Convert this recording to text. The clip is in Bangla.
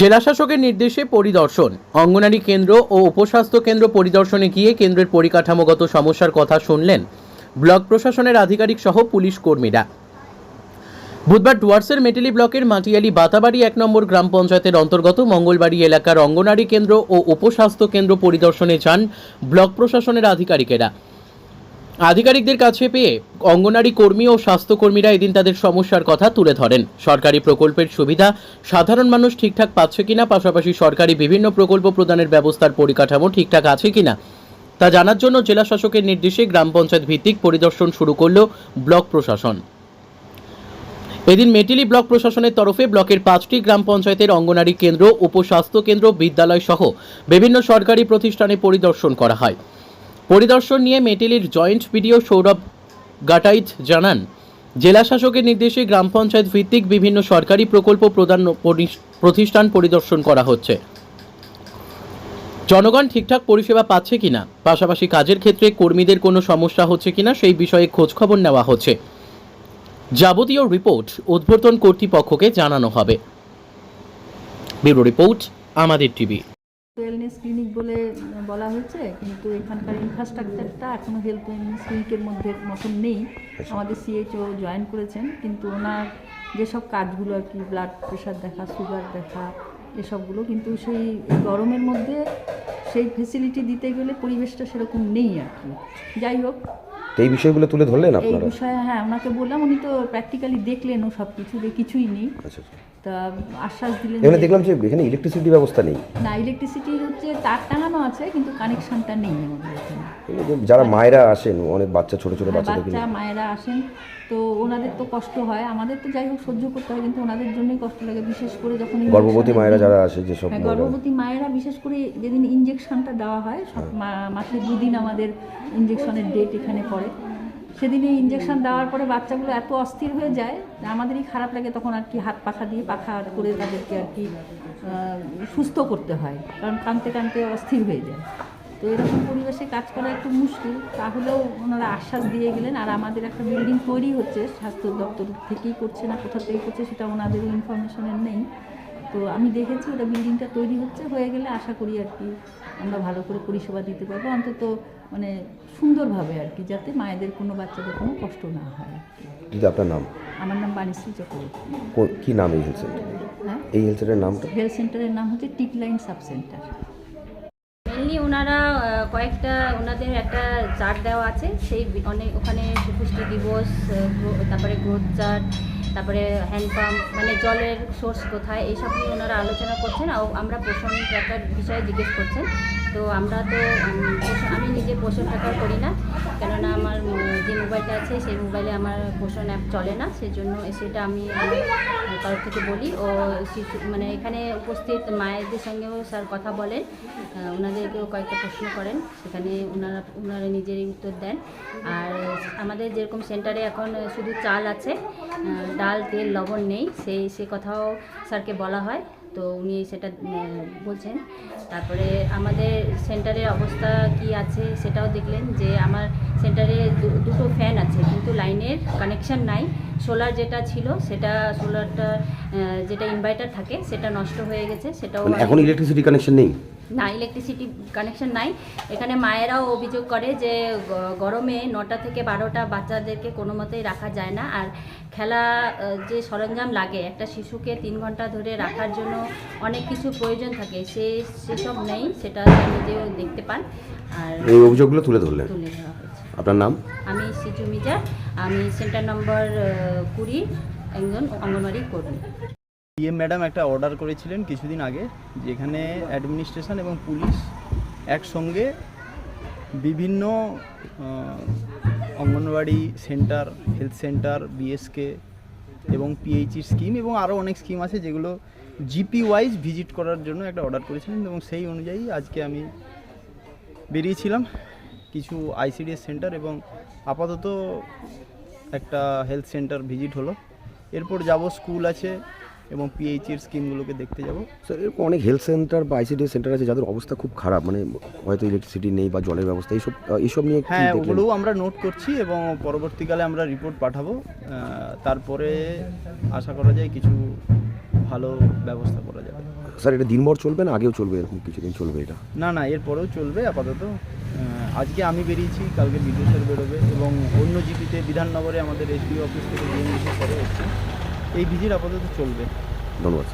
জেলা শাসকের নির্দেশে পরিদর্শন। অঙ্গনারী কেন্দ্র ও উপস্বাস্থ্য কেন্দ্র পরিদর্শনে গিয়ে কেন্দ্রের পরিকাঠামোগত সমস্যার কথা শুনলেন ব্লক প্রশাসনের আধিকারিক সহ পুলিশ কর্মীরা। বুধবার ডুয়ার্সের মেটেলি ব্লকের মাটিয়ালি বাতাবাড়ি এক নম্বর গ্রাম পঞ্চায়েতের অন্তর্গত মঙ্গলবাড়ি এলাকার অঙ্গনারী কেন্দ্র ও উপস্বাস্থ্য কেন্দ্র পরিদর্শনে যান ব্লক প্রশাসনের আধিকারিকেরা। আধিকারিকদের কাছে পেয়ে অঙ্গনারী কর্মী ও স্বাস্থ্যকর্মীরা এদিন তাদের সমস্যার কথা তুলে ধরেন। সরকারি প্রকল্পের সুবিধা সাধারণ মানুষ ঠিকঠাক পাচ্ছে কিনা, পাশাপাশি সরকারি বিভিন্ন প্রকল্প প্রদানের ব্যবস্থার পরিকাঠামো ঠিকঠাক আছে কিনা, তা জানার জন্য জেলা শাসকের নির্দেশে গ্রাম পঞ্চায়েত ভিত্তিক পরিদর্শন শুরু করল ব্লক প্রশাসন। এদিন মেটিলি ব্লক প্রশাসনের তরফে ব্লকের পাঁচটি গ্রাম পঞ্চায়েতের অঙ্গনারী কেন্দ্র, উপস্বাস্থ্য কেন্দ্র, বিদ্যালয় সহ বিভিন্ন সরকারি প্রতিষ্ঠানে পরিদর্শন করা হয়। পরিদর্শন নিয়ে মেটেলির জয়েন্ট বিডিও সৌরভ গাটাইত জানান, জেলা শাসকের নির্দেশে গ্রাম পঞ্চায়েত ভিত্তিক বিভিন্ন সরকারি প্রকল্প প্রদান পরি- প্রতিষ্ঠান পরিদর্শন করা হচ্ছে। জনগণ ঠিকঠাক পরিষেবা পাচ্ছে কিনা, পাশাপাশি কাজের ক্ষেত্রে কর্মীদের কোনো সমস্যা হচ্ছে কিনা সেই বিষয়ে খোঁজখবর নেওয়া হচ্ছে। যাবতীয় রিপোর্ট উদ্বোধন কর্তৃপক্ষকে জানানো হবে। ব্যুরো রিপোর্ট, আমাদের টিভি। ওয়েলনেস ক্লিনিক বলে বলা হয়েছে কিন্তু এখানকার ইনফ্রাস্ট্রাকচারটা এখনও হেলথ ওয়েলনেস ক্লিনিকের মধ্যে মতন নেই। আমাদের সিএইচও জয়েন করেছেন কিন্তু ওনার যেসব কাজগুলো আর কি ব্লাড প্রেশার দেখা সুগার দেখা এসবগুলো কিন্তু সেই গরমের মধ্যে সেই ফেসিলিটি দিতে গেলে পরিবেশটা সেরকম নেই আর কি। যাই হোক তো এই বিষয়গুলো তুলে ধরলেন এই আপনারা? বিষয়ে হ্যাঁ ওনাকে বললাম উনি তো প্র্যাকটিক্যালি দেখলেন ও সব কিছু যে কিছুই নেই। আচ্ছা আচ্ছা। তা আশ্বাস দিলেন এখানে যে- দেখলাম যে এখানে ইলেকট্রিসিটি ব্যবস্থা নেই। না ইলেকট্রিসিটি হচ্ছে তার টাঙানো আছে কিন্তু কানেকশনটা নেই আমাদের এখানে। যে যারা মায়েরা আসেন অনেক বাচ্চা ছোট ছোট হ্যাঁ, বাচ্চা নিয়ে। মায়েরা আসেন। তো ওনাদের তো কষ্ট হয়। আমাদের তো যাই হোক সহ্য করতে হয় কিন্তু ওনাদের জন্যই কষ্ট লাগে বিশেষ করে যখন গর্ভবতী মায়েরা যারা আসে যেসব হ্যাঁ গর্ভবতী মায়েরা বিশেষ করে যেদিন ইঞ্জেকশনটা দেওয়া হয় সব মা- মাসে দুদিন আমাদের ইঞ্জেকশনের ডেট এখানে পড়ে। সেদিনে ইঞ্জেকশন দেওয়ার পরে বাচ্চাগুলো এত অস্থির হয়ে যায় আমাদেরই খারাপ লাগে তখন আর কি হাত পাখা দিয়ে পাখা করে তাদেরকে আর কি সুস্থ করতে হয় কারণ কাঁদতে কাঁদতে অস্থির হয়ে যায়। তো এরকম পরিবেশে কাজ করা একটু মুশকিল। তাহলেও ওনারা আশ্বাস দিয়ে গেলেন। আর আমাদের একটা বিল্ডিং তৈরি হচ্ছে স্বাস্থ্য দপ্তর থেকেই করছে না কোথা থেকে করছে সেটা ওনাদের ইনফরমেশনের নেই। তো আমি দেখেছি ওটা বিল্ডিংটা তৈরি হচ্ছে হয়ে গেলে আশা করি আর কি আমরা ভালো করে পরিষেবা দিতে পারব। অন্তত মানে সুন্দরভাবে আর কি যাতে মায়েদের কোনো বাচ্চাদের কোনো কষ্ট না হয় দিদি আপনার নাম? আমার নাম বাণিশ্রী চক্রবর্তী। কি নাম এই হেলথ সেন্টার হ্যাঁ? এই হেলথ সেন্টারের নামটা? হেলথ সেন্টারের নাম হচ্ছে টিকলাইন সাব সেন্টার মেনলি ওনারা কয়েকটা ওনাদের একটা চার্ট দেওয়া আছে। সেই অনেক ওখানে সুপুষ্টি দিবস তারপরে গ্রোথ চার্ট, তারপরে হ্যান্ডপাম্প মানে জলের সোর্স কোথায়, এইসব নিয়ে ওনারা আলোচনা করছেন। আর আমরা পোষণ ট্র্যাকার বিষয়ে জিজ্ঞেস করছেন। তো আমরা তো আমি নিজে পোষণ ট্র্যাকার করি না। কেননা মোবাইলটা আছে, সেই মোবাইলে আমার পোষণ অ্যাপ চলে না সেই জন্য সেটা আমি তরফ থেকে বলি। ও শিশু মানে এখানে উপস্থিত মায়েদের সঙ্গেও স্যার কথা বলেন ওনাদেরকেও কয়েকটা প্রশ্ন করেন, সেখানে ওনারা ওনারা নিজেরই উত্তর দেন। আর আমাদের যেরকম সেন্টারে এখন শুধু চাল আছে ডাল, তেল, লবণ নেই সেই সে কথাও স্যারকে বলা হয়, তো উনি সেটা বলছেন। তারপরে আমাদের সেন্টারের অবস্থা কি আছে সেটাও দেখলেন যে আমার দু- দুটো ফ্যান আছে কিন্তু লাইনের কানেকশান নাই। সোলার যেটা ছিল সেটা সোলারটা যেটা ইনভার্টার থাকে সেটা নষ্ট হয়ে গেছে সেটাও মানে এখন ইলেকট্রিসিটি কানেকশন নেই? না ইলেকট্রিসিটি কানেকশন নাই। এখানে মায়েরাও অভিযোগ করে যে গরমে নটা থেকে বারোটা বাচ্চাদেরকে কোনো মতেই রাখা যায় না। আর খেলা যে সরঞ্জাম লাগে একটা শিশুকে তিন ঘণ্টা ধরে রাখার জন্য অনেক কিছু প্রয়োজন থাকে। সে সেসব নেই সেটা নিজেও দেখতে পান। আর এই অভিযোগগুলো তুলে ধরলেন? তুলে আপনার নাম? আমি সিজু মিজা আমি সেন্টার নম্বর কুড়ি একজন অঙ্গনওয়াড়ি কর্মী। ডিএম ম্যাডাম একটা অর্ডার করেছিলেন কিছুদিন আগে যেখানে অ্যাডমিনিস্ট্রেশন এবং পুলিশ একসঙ্গে বিভিন্ন anganwadi centre health centre BSK এবং পিএইচির স্কিম এবং আরও অনেক স্কিম আছে যেগুলো জিপি ওয়াইজ ভিজিট করার জন্য একটা অর্ডার করেছিলেন এবং সেই অনুযায়ী আজকে আমি বেরিয়েছিলাম। কিছু আইসিডিএস সেন্টার এবং আপাতত একটা হেলথ সেন্টার ভিজিট হলো। এরপর যাব স্কুল আছে এবং পিএইচের স্কিমগুলোকে দেখতে যাব। স্যার এরকম অনেক হেলথ সেন্টার বা আইসিডিএস সেন্টার আছে যাদের অবস্থা খুব খারাপ মানে হয়তো ইলেকট্রিসিটি নেই বা জলের ব্যবস্থা এইসব এইসব নিয়ে হ্যাঁ ওগুলোও আমরা নোট করছি এবং পরবর্তীকালে আমরা রিপোর্ট পাঠাবো। তারপরে আশা করা যায় কিছু ভালো ব্যবস্থা করা যাবে। স্যার এটা দিনভর চলবে না? আগেও চলবে এরকম কিছুদিন চলবে এটা? না না এরপরেও চলবে আপাতত। আজকে আমি বেরিয়েছি, কালকে বিদ্যুৎ বেরোবে এবং অন্য জিপিতে বিধাননগরে আমাদের এসডিও অফিস থেকে এই ভিজিট আপাতত চলবে। ধন্যবাদ।